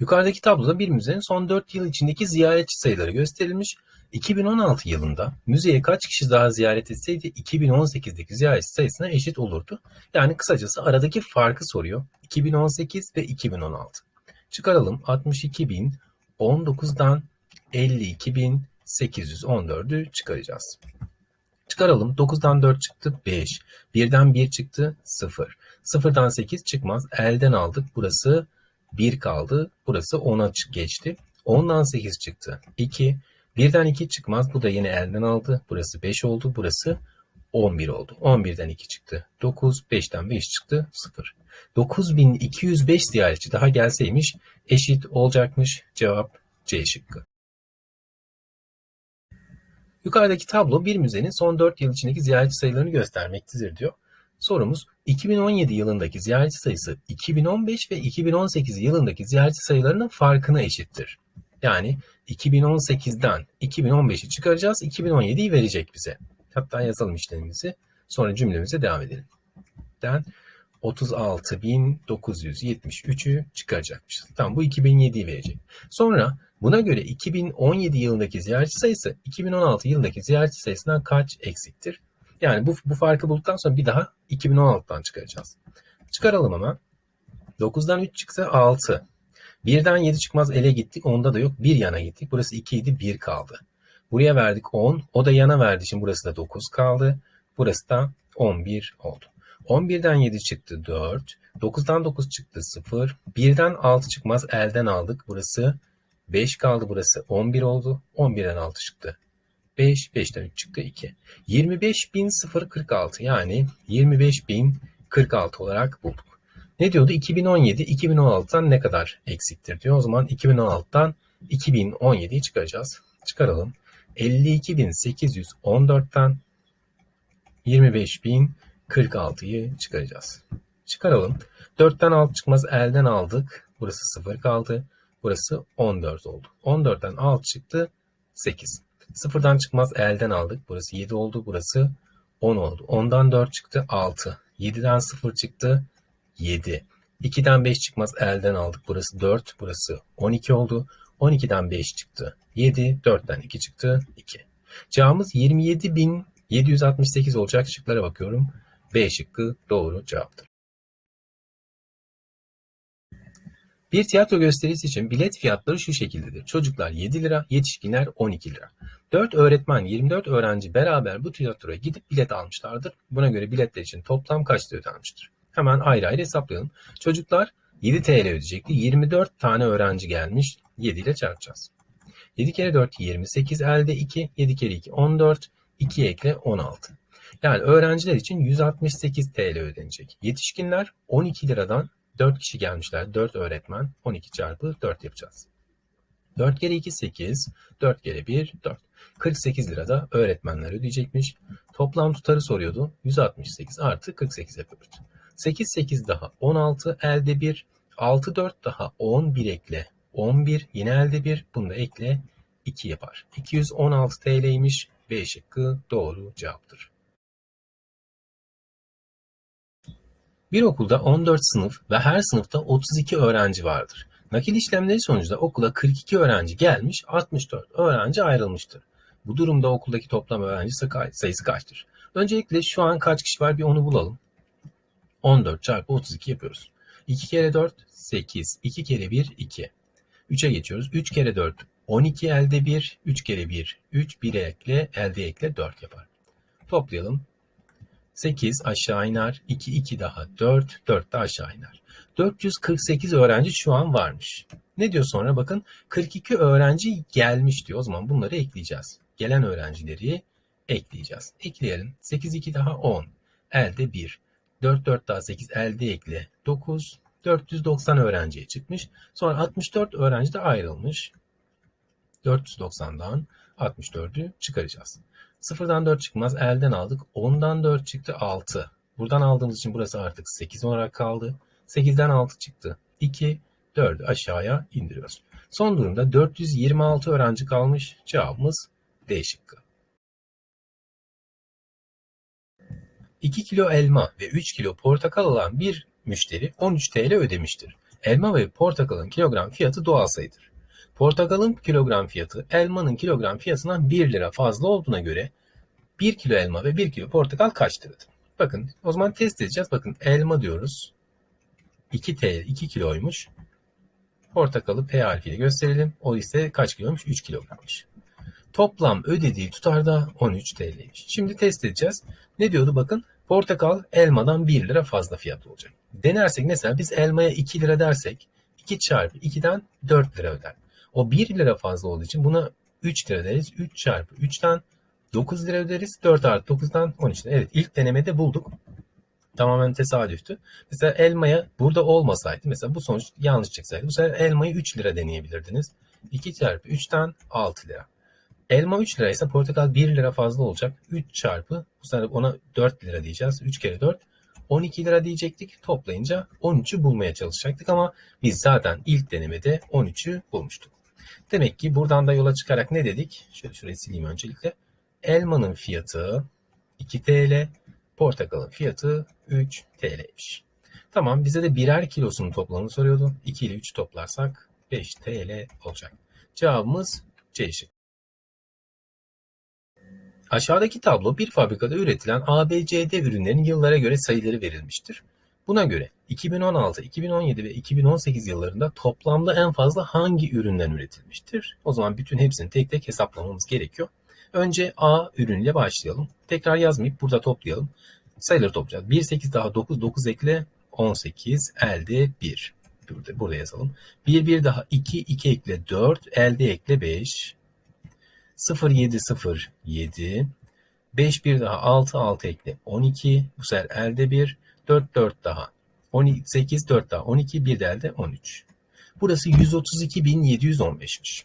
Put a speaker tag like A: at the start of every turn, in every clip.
A: Yukarıdaki tabloda bir müzenin son 4 yıl içindeki ziyaretçi sayıları gösterilmiş. 2016 yılında müzeye kaç kişi daha ziyaret etseydi 2018'deki ziyaretçi sayısına eşit olurdu. Yani kısacası aradaki farkı soruyor. 2018 ve 2016. Çıkaralım 62.019'dan 52.814'ü çıkaracağız. Çıkaralım. 9'dan 4 çıktı 5. 1'den 1 çıktı 0. 0'dan 8 çıkmaz. Elden aldık. Burası 1 kaldı. Burası 10'a geçti. 10'dan 8 çıktı 2. 1'den 2 çıkmaz. Bu da yine elden aldı. Burası 5 oldu. Burası 11 oldu. 11'den 2 çıktı. 9. 5'ten 5 çıktı. 0. 9205 ziyaretçi daha gelseymiş eşit olacakmış. Cevap C şıkkı. Yukarıdaki tablo bir müzenin son 4 yıl içindeki ziyaretçi sayılarını göstermektedir diyor. Sorumuz 2017 yılındaki ziyaretçi sayısı 2015 ve 2018 yılındaki ziyaretçi sayılarının farkına eşittir. Yani 2018'den 2015'i çıkaracağız, 2017'yi verecek bize. Hatta yazalım işlemimizi, sonra cümlemize devam edelim. Den 36.973'ü çıkaracakmışız. Tamam bu 2007'yi verecek. Sonra buna göre 2017 yılındaki ziyaretçi sayısı 2016 yılındaki ziyaretçi sayısından kaç eksiktir? Yani bu, bu farkı bulduktan sonra bir daha 2016'dan çıkaracağız. Çıkaralım hemen. 9'dan 3 çıksa 6. 1'den 7 çıkmaz ele gittik. Onda da yok. 1 yana gittik. Burası 2 idi 1 kaldı. Buraya verdik 10. O da yana verdi. Şimdi burası da 9 kaldı. Burası da 11 oldu. 11'den 7 çıktı 4. 9'dan 9 çıktı 0. 1'den 6 çıkmaz elden aldık. Burası 5 kaldı. Burası 11 oldu. 11'den 6 çıktı. 5, 5'ten 3 çıktı 2. 25.046 yani 25.046 olarak bulduk. Ne diyordu? 2017, 2016'dan ne kadar eksiktir diyor. O zaman 2016'dan 2017'yi çıkaracağız. Çıkaralım. 52.814'ten 25.046'yı çıkaracağız. Çıkaralım. 4'ten 6 çıkmaz elden aldık. Burası 0 kaldı. Burası 14 oldu. 14'ten 6 çıktı 8. Sıfırdan çıkmaz elden aldık. Burası 7 oldu. Burası 10 oldu. 10'dan 4 çıktı 6. 7'den 0 çıktı 7. 2'den 5 çıkmaz elden aldık. Burası 4. Burası 12 oldu. 12'den 5 çıktı 7. 4'ten 2 çıktı 2. Cevabımız 27.768 olacak. Şıklara bakıyorum. B şıkkı doğru cevaptır. Bir tiyatro gösterisi için bilet fiyatları şu şekildedir. Çocuklar 7 lira, yetişkinler 12 lira. 4 öğretmen, 24 öğrenci beraber bu tiyatroya gidip bilet almışlardır. Buna göre biletler için toplam kaç lira ödenmiştir? Hemen ayrı ayrı hesaplayalım. Çocuklar 7 TL ödeyecekti. 24 tane öğrenci gelmiş. 7 ile çarpacağız. 7 kere 4 28 elde 2. 7 kere 2 14. 2 ekle 16. Yani öğrenciler için 168 TL ödenecek. Yetişkinler 12 liradan 4 kişi gelmişler. 4 öğretmen. 12 çarpı 4 yapacağız. 4 kere 2 8. 4 kere 1 4. 48 lira da öğretmenler ödeyecekmiş. Toplam tutarı soruyordu. 168 artı 48 yapıyoruz. 8 8 daha 16 elde 1. 6 4 daha 11 ekle. 11 yine elde 1. Bunu da ekle 2 yapar. 216 TL'ymiş. B şıkkı doğru cevaptır. Bir okulda 14 sınıf ve her sınıfta 32 öğrenci vardır. Nakil işlemleri sonucunda okula 42 öğrenci gelmiş, 64 öğrenci ayrılmıştır. Bu durumda okuldaki toplam öğrenci sayısı kaçtır? Öncelikle şu an kaç kişi var bir onu bulalım. 14 çarpı 32 yapıyoruz. 2 kere 4 8, 2 kere 1 2. 3'e geçiyoruz. 3 kere 4 12 elde 1, 3 kere 1 3, 1 ekle elde ekle 4 yapar. Toplayalım. 8 aşağı iner. 2, 2 daha 4, 4 de aşağı iner. 448 öğrenci şu an varmış. Ne diyor sonra? Bakın 42 öğrenci gelmiş diyor. O zaman bunları ekleyeceğiz. Gelen öğrencileri ekleyeceğiz. Ekleyelim. 8, 2 daha 10. Elde 1. 4, 4 daha 8. Elde ekle. 9. 490 öğrenciye çıkmış. Sonra 64 öğrenci de ayrılmış. 490'dan 64'ü çıkaracağız. Sıfırdan 4 çıkmaz. Elden aldık. 10'dan 4 çıktı 6. Buradan aldığımız için burası artık 8 olarak kaldı. 8'den 6 çıktı. 2, 4'ü aşağıya indiriyoruz. Son durumda 426 öğrenci kalmış. Cevabımız D şıkkı. 2 kilo elma ve 3 kilo portakal alan bir müşteri 13 TL ödemiştir. Elma ve portakalın kilogram fiyatı doğal sayıdır. Portakalın kilogram fiyatı elmanın kilogram fiyatından 1 lira fazla olduğuna göre 1 kilo elma ve 1 kilo portakal kaç liradır? Bakın o zaman test edeceğiz. Bakın elma diyoruz. 2 TL 2 kiloymuş. Portakalı P harfiyle gösterelim. O ise kaç kiloymuş? 3 kilogrammış. Toplam ödediği tutar da 13 TL'ymiş. Şimdi test edeceğiz. Ne diyordu bakın? Portakal elmadan 1 lira fazla fiyat olacak. Denersek mesela biz elmaya 2 lira dersek 2 çarpı 2'den 4 lira öder. O 1 lira fazla olduğu için buna 3 lira deriz. 3 çarpı 3'ten 9 lira öderiz. 4 artı 9'dan 13 lira. Evet ilk denemede bulduk. Tamamen tesadüftü. Mesela elmaya burada olmasaydı mesela bu sonuç yanlış çıksaydı. Bu sefer elmayı 3 lira deneyebilirdiniz. 2 çarpı 3'ten 6 lira. Elma 3 liraysa portakal 1 lira fazla olacak. 3 çarpı bu sefer ona 4 lira diyeceğiz. 3 kere 4 12 lira diyecektik. Toplayınca 13'ü bulmaya çalışacaktık ama biz zaten ilk denemede 13'ü bulmuştuk. Demek ki buradan da yola çıkarak ne dedik? Şöyle şurayı sileyim öncelikle. Elmanın fiyatı 2 TL, portakalın fiyatı 3 TL'ymiş. Tamam bize de birer kilosunun toplamını soruyordu. 2 ile 3 toplarsak 5 TL olacak. Cevabımız C şıkkı. Aşağıdaki tablo bir fabrikada üretilen ABCD ürünlerin yıllara göre sayıları verilmiştir. Buna göre 2016, 2017 ve 2018 yıllarında toplamda en fazla hangi üründen üretilmiştir? O zaman bütün hepsini tek tek hesaplamamız gerekiyor. Önce A ürünüyle başlayalım. Tekrar yazmayıp burada toplayalım. Sayıları toplayacağız. 1, 8 daha 9, 9 ekle 18, elde 1. Burada, burada yazalım. 1, 1 daha 2, 2 ekle 4, elde ekle 5. 0, 7, 0, 7. 5, 1 daha 6, 6 ekle 12. Bu sefer elde 1. 4, 4 daha 12, 8, 4 daha 12, 1 de elde 13. Burası 132.715'miş.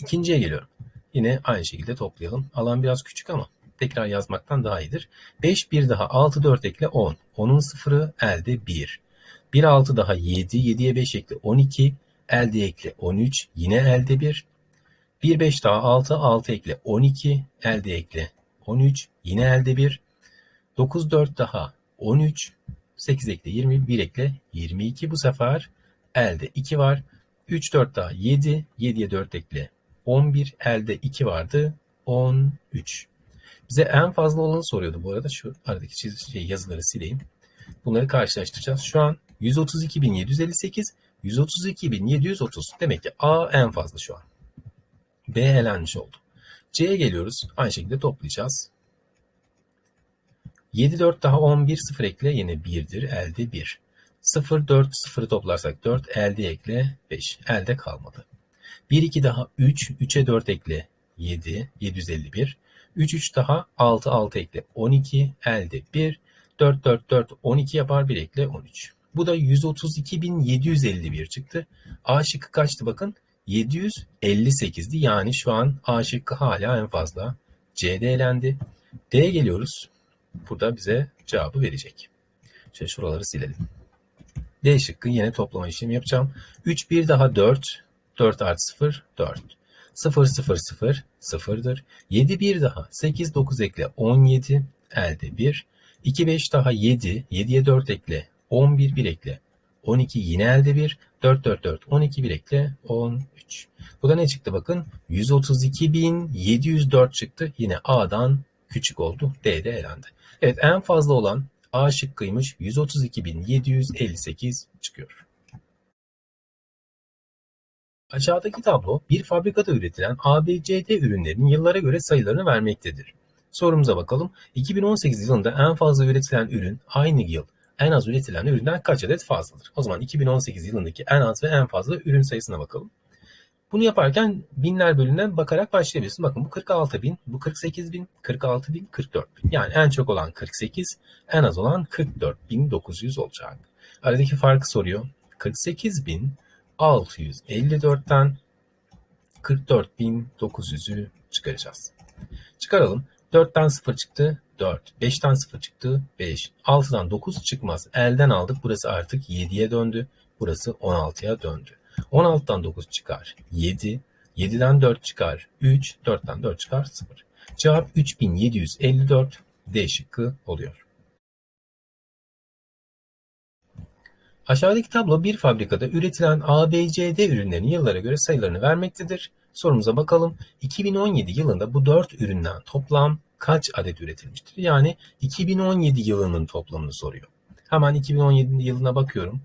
A: İkinciye geliyorum. Yine aynı şekilde toplayalım. Alan biraz küçük ama tekrar yazmaktan daha iyidir. 5 1 daha 6 4 ekle 10. 10'un sıfırı elde 1. 1 6 daha 7. 7'ye 5 ekle 12. Elde ekle 13. Yine elde 1. 1 5 daha 6. 6 ekle 12. Elde ekle 13. Yine elde 1. 9 4 daha 13. 8 ekle 20. 1 ekle 22. Bu sefer elde 2 var. 3 4 daha 7. 7'ye 4 ekle 11 elde 2 vardı. 13. Bize en fazla olanı soruyordu bu arada. Şu aradaki çiz şey, yazıları sileyim. Bunları karşılaştıracağız. Şu an 132.758, 132.730. Demek ki A en fazla şu an. B elenmiş oldu. C'ye geliyoruz. Aynı şekilde toplayacağız. 7 4 daha 11 0 ekle yine 1'dir. Elde 1. 0 4 0'ı toplarsak 4 elde ekle 5. Elde kalmadı. 1 2 daha 3 3'e 4 ekle 7 751. 3 3 daha 6 6 ekle 12 elde 1. 4 4 4 12 yapar 1 ekle 13. Bu da 132.751 çıktı. A şıkkı kaçtı bakın? 758'di. Yani şu an A şıkkı hala en fazla. C'de elendi. D'ye geliyoruz. Burada bize cevabı verecek. Şöyle şuraları silelim. D şıkkı yine toplama işlemi yapacağım. 3 1 daha 4. 4 artı 0 4. 0 0 0 0'dır. 7 1 daha 8 9 ekle 17 elde 1. 2 5 daha 7 7'ye 4 ekle 11 1 ekle 12 yine elde 1. 4 4 4 12 1 ekle 13. Bu da ne çıktı bakın? 132.704 çıktı. Yine A'dan küçük oldu. D'de elendi. Evet en fazla olan A şıkkıymış. 132.758 çıkıyor. Aşağıdaki tablo bir fabrikada üretilen ABCD ürünlerinin yıllara göre sayılarını vermektedir. Sorumuza bakalım. 2018 yılında en fazla üretilen ürün aynı yıl en az üretilen üründen kaç adet fazladır? O zaman 2018 yılındaki en az ve en fazla ürün sayısına bakalım. Bunu yaparken binler bölümünden bakarak başlayabilirsin. Bakın bu 46 bin, bu 48 bin, 46 bin, 44 bin. Yani en çok olan 48, en az olan 44 bin 900 olacak. Aradaki farkı soruyor. 48 bin 654'ten 44.900'ü çıkaracağız. Çıkaralım. 4'ten 0 çıktı. 4. 5'ten 0 çıktı. 5. 6'dan 9 çıkmaz. Elden aldık. Burası artık 7'ye döndü. Burası 16'ya döndü. 16'dan 9 çıkar. 7. 7'den 4 çıkar. 3. 4'ten 4 çıkar. 0. Cevap 3754 D şıkkı oluyor. Aşağıdaki tablo bir fabrikada üretilen ABCD ürünlerinin yıllara göre sayılarını vermektedir. Sorumuza bakalım. 2017 yılında bu 4 üründen toplam kaç adet üretilmiştir? Yani 2017 yılının toplamını soruyor. Hemen 2017 yılına bakıyorum.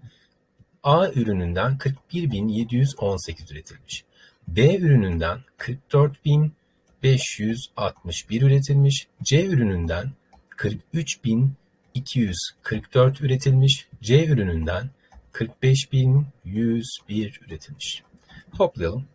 A: A ürününden 41.718 üretilmiş. B ürününden 44.561 üretilmiş. C ürününden 43.244 üretilmiş. C ürününden 45.101 üretilmiş. Toplayalım.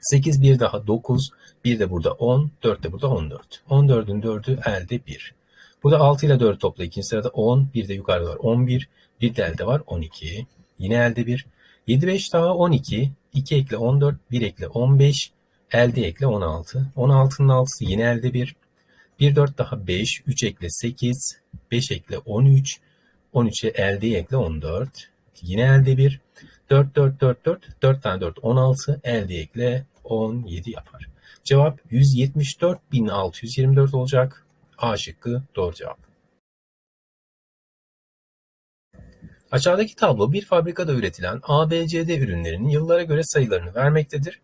A: 8 bir daha 9, bir de burada 10, 4 de burada 14. 14'ün 4'ü elde 1. Burada 6 ile 4 topla ikinci sırada 10, bir de yukarıda var 11, bir de elde var 12. Yine elde 1. 7 5 daha 12, 2 ekle 14, 1 ekle 15, elde ekle 16. 16'nın 6'sı yine elde 1. 1 4 daha 5, 3 ekle 8, 5 ekle 13, 13'e elde ekle 14. Yine elde 1. 4 4 4 4 4 tane 4 16 elde ekle 17 yapar. Cevap 174.624 olacak. A şıkkı doğru cevap. Aşağıdaki tablo bir fabrikada üretilen ABCD ürünlerinin yıllara göre sayılarını vermektedir.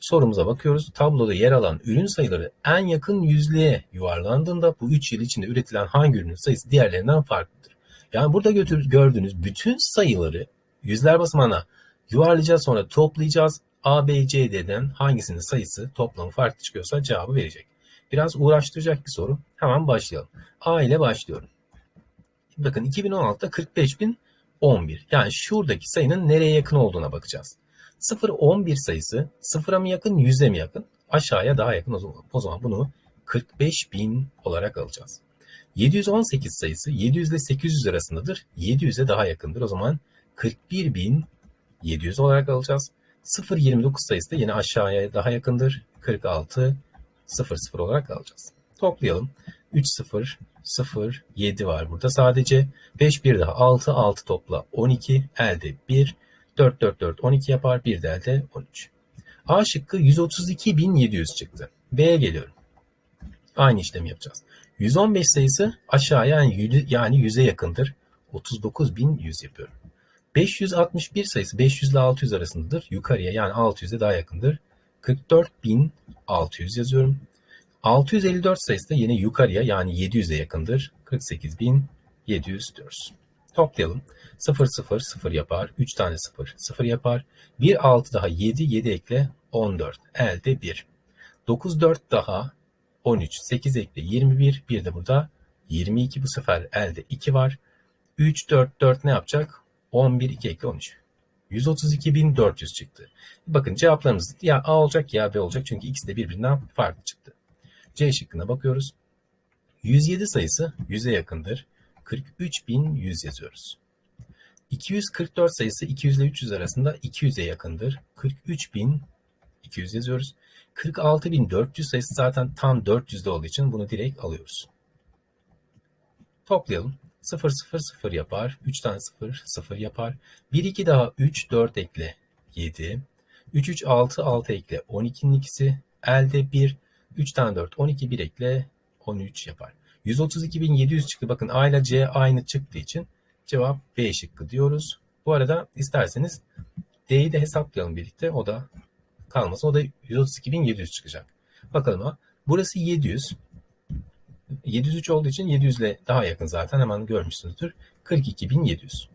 A: Sorumuza bakıyoruz. Tabloda yer alan ürün sayıları en yakın yüzlüğe yuvarlandığında bu 3 yıl içinde üretilen hangi ürünün sayısı diğerlerinden farklıdır. Yani burada gördüğünüz bütün sayıları yüzler basamağına yuvarlayacağız sonra toplayacağız. A, B, C, D'den hangisinin sayısı toplamı farklı çıkıyorsa cevabı verecek. Biraz uğraştıracak bir soru. Hemen başlayalım. A ile başlıyorum. Bakın 2016'da 45.011. Yani şuradaki sayının nereye yakın olduğuna bakacağız. 0-11 sayısı 0'a mı yakın 100'e mi yakın? Aşağıya daha yakın o zaman, o zaman bunu 45.000 olarak alacağız. 718 sayısı 700 ile 800 arasındadır. 700'e daha yakındır. O zaman 41.700 olarak alacağız. 0.29 sayısı da yine aşağıya daha yakındır. 46 00 olarak alacağız. Toplayalım. 3 0 0 7 var burada sadece. 5 bir daha 6 6 topla 12 elde 1 4 4 4 12 yapar. Bir de elde 13. A şıkkı 132.700 çıktı. B'ye geliyorum. Aynı işlemi yapacağız. 115 sayısı aşağıya yani, yani 100'e yakındır. 39.100 yapıyorum. 561 sayısı 500 ile 600 arasındadır. Yukarıya yani 600'e daha yakındır. 44.600 yazıyorum. 654 sayısı da yine yukarıya yani 700'e yakındır. 48.700 diyoruz. Toplayalım. 0 0 0 yapar. 3 tane 0 0 yapar. 1 6 daha 7 7 ekle 14. Elde 1. 9 4 daha 13 8 ekle 21. Bir de burada 22 bu sefer elde 2 var. 3 4 4 ne yapacak? 11 2 ekle 13. 132.400 çıktı. Bakın cevaplarımız ya A olacak ya B olacak çünkü ikisi de birbirinden farklı çıktı. C şıkkına bakıyoruz. 107 sayısı 100'e yakındır. 43.100 yazıyoruz. 244 sayısı 200 ile 300 arasında 200'e yakındır. 43.200 yazıyoruz. 46.400 sayısı zaten tam 400'de olduğu için bunu direkt alıyoruz. Toplayalım. 0 0 0 yapar. 3 tane 0 0 yapar. 1 2 daha 3 4 ekle 7. 3 3 6 6 ekle 12'nin ikisi. Elde 1 3 tane 4 12 1 ekle 13 yapar. 132.700 çıktı. Bakın A ile C aynı çıktığı için cevap B şıkkı diyoruz. Bu arada isterseniz D'yi de hesaplayalım birlikte. O da kalmasın. O da 132.700 çıkacak. Bakalım ha. Burası 700. 703 olduğu için 700 ile daha yakın zaten hemen görmüşsünüzdür. 42.700.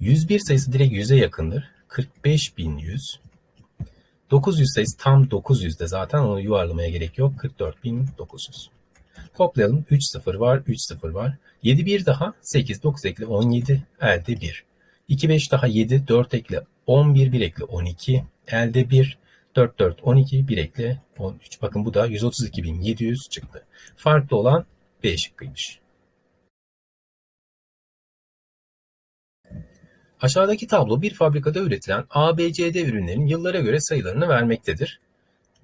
A: 101 sayısı direkt 100'e yakındır. 45.100. 900 sayısı tam 900'de zaten onu yuvarlamaya gerek yok. 44.900. Toplayalım. 3 0 var, 3 0 var. 7 1 daha 8 9 ekle 17 elde 1. 2 5 daha 7 4 ekle 11 1 ekle 12 elde 1. 4 4 12 1 ekle 13. Bakın bu da 132.700 çıktı. Farklı olan B şıkkıymış. Aşağıdaki tablo bir fabrikada üretilen ABCD ürünlerin yıllara göre sayılarını vermektedir.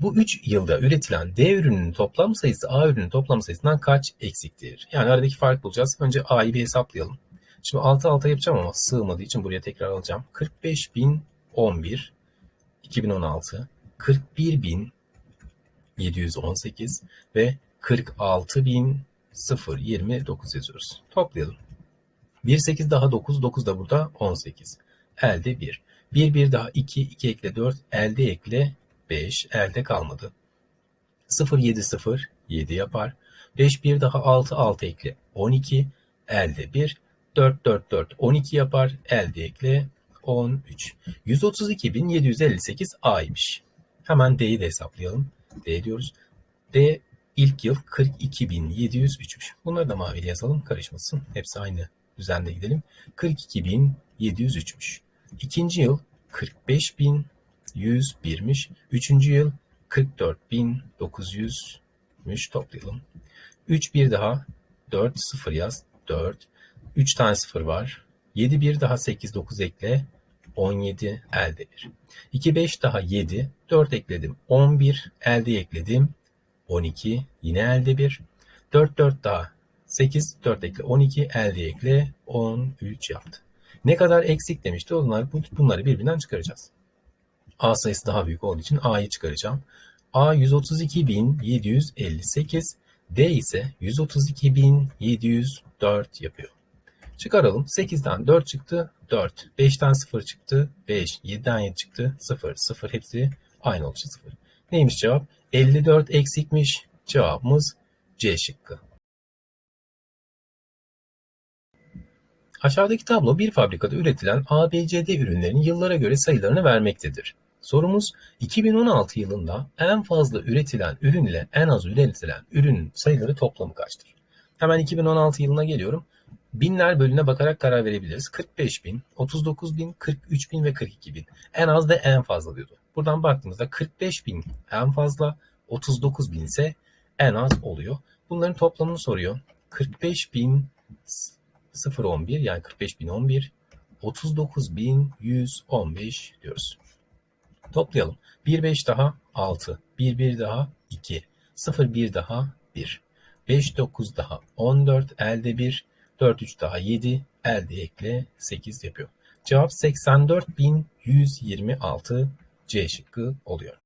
A: Bu 3 yılda üretilen D ürününün toplam sayısı A ürünün toplam sayısından kaç eksiktir? Yani aradaki fark bulacağız. Önce A'yı bir hesaplayalım. Şimdi 6 6 yapacağım ama sığmadığı için buraya tekrar alacağım. 45.011 2016 41.718 ve 46.029 yazıyoruz. Toplayalım. 1 8 daha 9, 9 da burada 18. Elde 1. 1 1 daha 2, 2 ekle 4, elde ekle 5, elde kalmadı. 0 7 0 7 yapar. 5 1 daha 6 6 ekle 12, elde 1. 4 4 4 12 yapar, elde ekle 13. 132.758 A'ymış. Hemen D'yi de hesaplayalım. D diyoruz. D ilk yıl 42.703'müş. Bunları da maviyle yazalım karışmasın. Hepsi aynı düzende gidelim. 42.703'müş. İkinci yıl 45.101'miş. Üçüncü yıl 44.900'müş. Toplayalım. 3 bir daha 4 0 yaz. 4. 3 tane 0 var. 7 bir daha 8 9 ekle. 17 elde 1. 2 5 daha 7. 4 ekledim. 11 elde ekledim. 12 yine elde 1. 4 4 daha 8 4 ekle 12 elde ekle 13 yaptı. Ne kadar eksik demişti. Onlar bunları birbirinden çıkaracağız. A sayısı daha büyük olduğu için A'yı çıkaracağım. A 132.758, D ise 132.704 yapıyor. Çıkaralım. 8'den 4 çıktı. 4. 5'ten 0 çıktı. 5. 7'den 7 çıktı. 0. 0 hepsi aynı olacak 0. Neymiş cevap? 54 eksikmiş. Cevabımız C şıkkı. Aşağıdaki tablo bir fabrikada üretilen ABCD ürünlerin yıllara göre sayılarını vermektedir. Sorumuz 2016 yılında en fazla üretilen ürün ile en az üretilen ürünün sayıları toplamı kaçtır? Hemen 2016 yılına geliyorum. Binler bölüne bakarak karar verebiliriz. 45 bin, 39 bin, 43 bin ve 42 bin. En az ve en fazla diyordu. Buradan baktığımızda 45 bin en fazla, 39 bin ise en az oluyor. Bunların toplamını soruyor. 45 bin 011 yani 45 bin 11, 39 bin 115 diyoruz. Toplayalım. 1 5 daha 6, 1 1 daha 2, 0 1 daha 1, 5 9 daha 14, elde 1, 4 3 daha 7, elde ekle 8 yapıyor. Cevap 84.126 C şıkkı oluyor.